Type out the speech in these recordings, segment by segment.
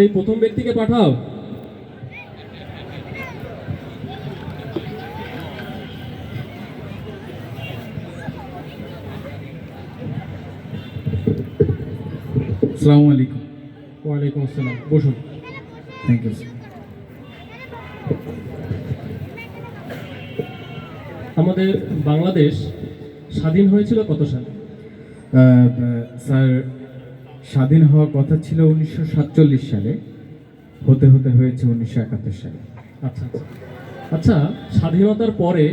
এই প্রথম ব্যক্তিকে পাঠাও। আসসালামু আলাইকুম ওয়ালাইকুম আসসালাম। বসুন। থ্যাংক ইউ আমাদের বাংলাদেশ স্বাধীন হয়েছিল কত সালে? স্যার স্বাধীন হওয়ার কথা ছিল উনিশশো সাতচল্লিশ সালে। হতে হতে হয়েছে উনিশশো একাত্তর সালে। আচ্ছা আচ্ছা। আচ্ছা স্বাধীনতার পরে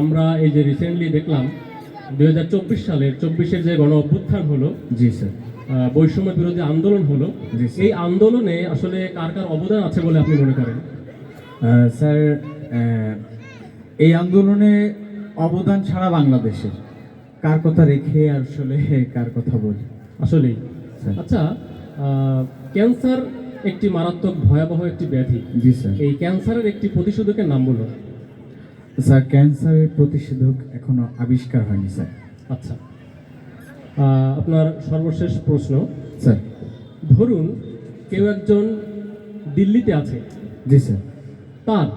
আমরা এই যে রিসেন্টলি দেখলাম দুই হাজার চব্বিশ সালের চব্বিশের যে গণ অভ্যুত্থান হলো জি স্যার। বৈষম্য বিরোধী আন্দোলন হলো। এই আন্দোলনে আসলে কার কার অবদান আছে বলে আপনি মনে করেন? স্যার এই আন্দোলনে অবদান ছাড়া বাংলাদেশের কার কথা রেখে আসলে কার কথা বলি? আসলেই। আচ্ছা ক্যান্সার একটি মারাত্মক ভয়াবহ একটি ব্যাধি। জি স্যার। এই ক্যান্সারের একটি প্রতিষেধকের নাম বলুন। স্যার ক্যান্সারের প্রতিষেধক এখনও আবিষ্কার হয়নি স্যার। আচ্ছা আপনার সর্বশেষ প্রশ্ন। স্যার। ধরুন কেউ একজন দিল্লিতে আছে। জি স্যার। তার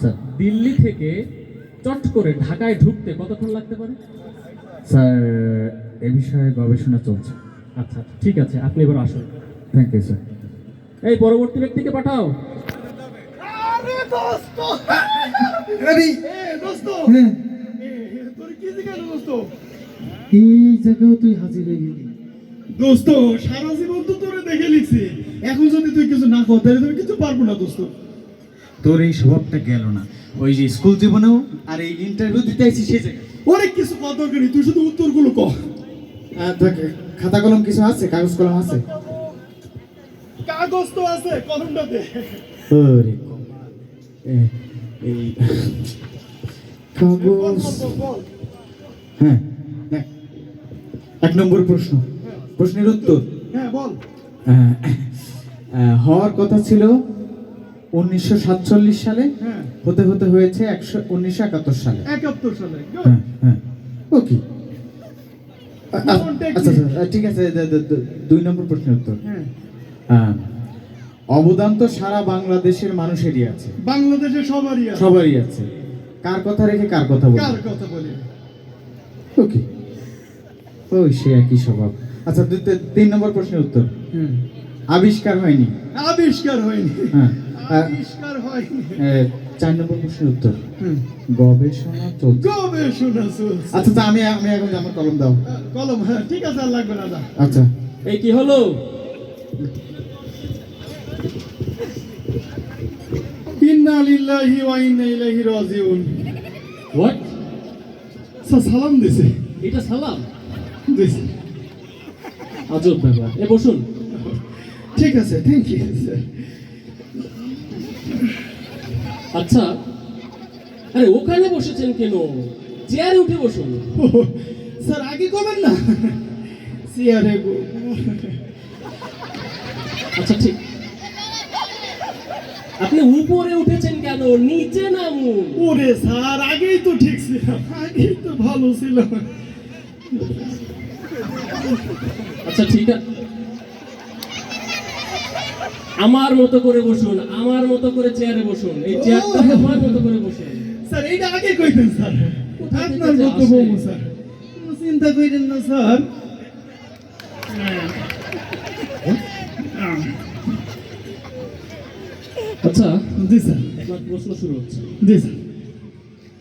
স্যার। দিল্লি থেকে চট করে ঢাকায় ঢুকতে কতক্ষণ লাগতে পারে? স্যার এ বিষয়ে গবেষণা চলছে। আচ্ছা ঠিক আছে আপনি এবার আসুন। থ্যাংক ইউ স্যার এই পরবর্তী ব্যক্তিকে পাঠাও। এই জায়গাও তুই হাজির হয়ে গেলি। সারা জীবন তো তোরে দেখে লিখছি। এখন যদি তুই কিছু না কর তাহলে তুমি কিছু পারব না দোস্ত। তোর এই স্বভাবটা গেল না। ওই যে স্কুল জীবনেও আর এই ইন্টারভিউ দিতে আইছি সে জায়গায়। অনেক কিছু দরকারি তুই শুধু উত্তরগুলো কর। খাতা কলম কিছু আছে? কাগজ কলম আছে? কাগজ তো আছে কলমটা দে। ওরে এই কাগজ বল, বল, বল। হ্যাঁ এক নম্বর প্রশ্ন। প্রশ্নের উত্তর। হ্যাঁ বল। হওয়ার কথা ছিল উনিশশো সাতচল্লিশ সালে। হ্যাঁ। হতে হতে হয়েছে একশো উনিশশো একাত্তর সালে। একাত্তর সালে হ্যাঁ হ্যাঁ। ওকে? আচ্ছা আচ্ছা ঠিক আছে দুই নম্বর প্রশ্নের উত্তর। হ্যাঁ হ্যাঁ। অবদান তো সারা বাংলাদেশের মানুষেরই আছে। বাংলাদেশে সবারই আছে। সবারই আছে। কার কথা রেখে কার কথা বলি? কার কথা বলি? ওকে। ওই সে একই স্বভাব। আচ্ছা তিন নম্বর প্রশ্নের উত্তর। হুম। আবিষ্কার হয়নি। আবিষ্কার হয়নি। হ্যাঁ। আবিষ্কার হয়নি। এ, চার নম্বর প্রশ্নের উত্তর। হুম। গবেষণা চলছে। গবেষণা চলছে। আচ্ছা আচ্ছা, আমি আমি এখন আমার কলম দাও। কলম হ্যাঁ ঠিক আছে আর লাগবে না আচ্ছা। এই কি হলো? ইন্না লিল্লাহি ওয়া ইন্না ইলাইহি রাজিউন। হোয়াট স্যার সালাম দিছে। এটা সালাম? দিছে। আজব ব্যাপার। এ বসুন। ঠিক আছে থ্যাংক ইউ স্যার আচ্ছা আরে ওখানে বসেছেন কেন? চেয়ারে উঠে বসুন। স্যার আগে করবেন না? চেয়ারে আচ্ছা ঠিক। আপনি উপরে উঠেছেন কেন? নিচে নামুন ওরে স্যার আগেই তো ঠিক ছিল আগেই তো ভালো ছিল আচ্ছা ঠিক আছে আমার মতো করে বসুন আমার মতো করে চেয়ারে বসুন এই চেয়ারটা আমার মতো করে বসুন। স্যার এইটা আগে কইতেন স্যার। আপনার মতো? বউ স্যার। কোনো চিন্তা করেন না স্যার। আচ্ছা জি স্যার। আপনার প্রশ্ন শুরু হচ্ছে। জি স্যার।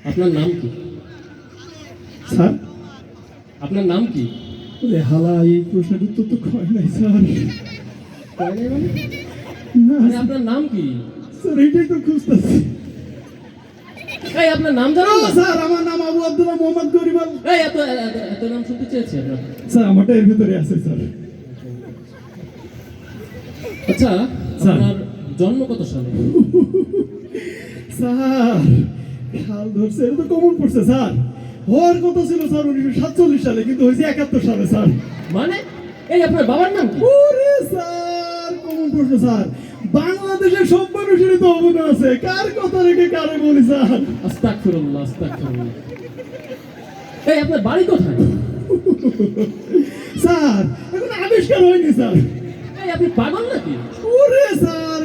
আপনার নাম কি? স্যার? আপনার নাম কি? হালা এই প্রশ্নের উত্তর তো কয় নাই স্যার। নাই মানে? আপনার নাম কি? স্যার এইটাই তো খুঁজতেছি। এই আপনার নাম জানেন না? স্যার আমার নাম আবু আব্দুল্লাহ মোহাম্মদ গরিবাল। এই এত এত- নাম শুনতে চেয়েছি আপনার। স্যার আমারটা এর ভিতরে আছে স্যার। আচ্ছা আপনার জন্ম কত সালে? স্যার খাল ধরছে এটা তো কমন পড়ছে স্যার। হওয়ার কথা ছিল স্যার উনিশশো সাতচল্লিশ সালে কিন্তু হয়েছে একাত্তর সালে স্যার। মানে? এই আপনার বাবার নাম কি? ওরে স্যার কমন প্রশ্ন স্যার। বাংলাদেশের সব মানুষেরই তো অবদান আছে। কার কথা রেখে কারে বলি স্যার? আস্তাগফিরুল্লাহ আস্তাগফিরুল্লাহ। এই আপনার বাড়ি কোথায়? স্যার এখন আবিষ্কার হয়নি স্যার। এই আপনি পাগল নাকি? ওরে স্যার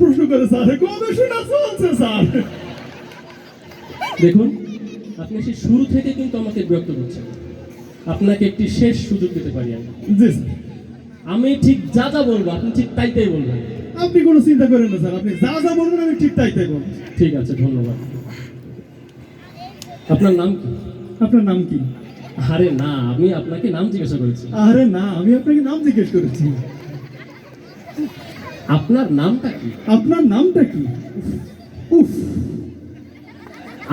প্রশ্ন করে স্যার। গবেষণা চলছে স্যার। দেখুন আপনি সেই শুরু থেকে কিন্তু আমাকে বিরক্ত করছেন। আপনাকে একটি শেষ সুযোগ দিতে পারি আমি। জি স্যার। আমি ঠিক যা যা বলব আপনি ঠিক তাই তাই বলবেন। আপনি কোনো চিন্তা করেন না স্যার। আপনি যা যা বলবেন আমি ঠিক তাই তাই ঠিক আছে ধন্যবাদ। আপনার নাম কি? আপনার নাম কি? আরে না আমি আপনাকে নাম জিজ্ঞাসা করেছি। আরে না আমি আপনাকে নাম জিজ্ঞেস করেছি। আপনার নামটা কি? আপনার নামটা কি? উফ।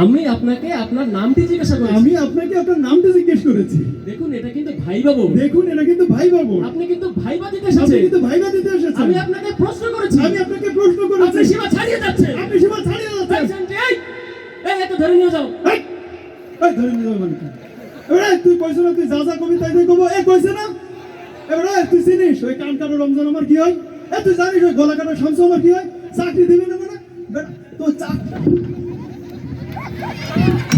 আমি আপনাকে আপনার নামটি জিজ্ঞাসা করেছি। আমি আপনাকে আপনার নামটা জিজ্ঞেস করেছি। দেখুন এটা কিন্তু ভাই বাবু দেখুন এটা কিন্তু ভাই বাবু আপনি কিন্তু ভাইবা দিতে আপনি এসেছেন। কিন্তু ভাইবা দিতে এসেছেন। আমি আপনাকে প্রশ্ন করেছি। আমি আপনাকে প্রশ্ন আপনি করেছি সীমা ছাড়িয়ে যাচ্ছে আপনি সীমা ছাড়িয়ে যাচ্ছেন। এই এই এত ধরে নিয়ে যাও। এই, এই ধরে নিয়ে যাবে মানে? এবারে তুই কইছ না তুই যা যা কবি তাই তাই কব। এ কইছে না? এবারে তুই চিনিস ওই কান কাটা রমজান আমার কি হয়? এ তুই জানিস ওই গলা কাটা শামসু আমার কি হয়? চাকরি দিবি না মানে? তোর চাকরি Thank you.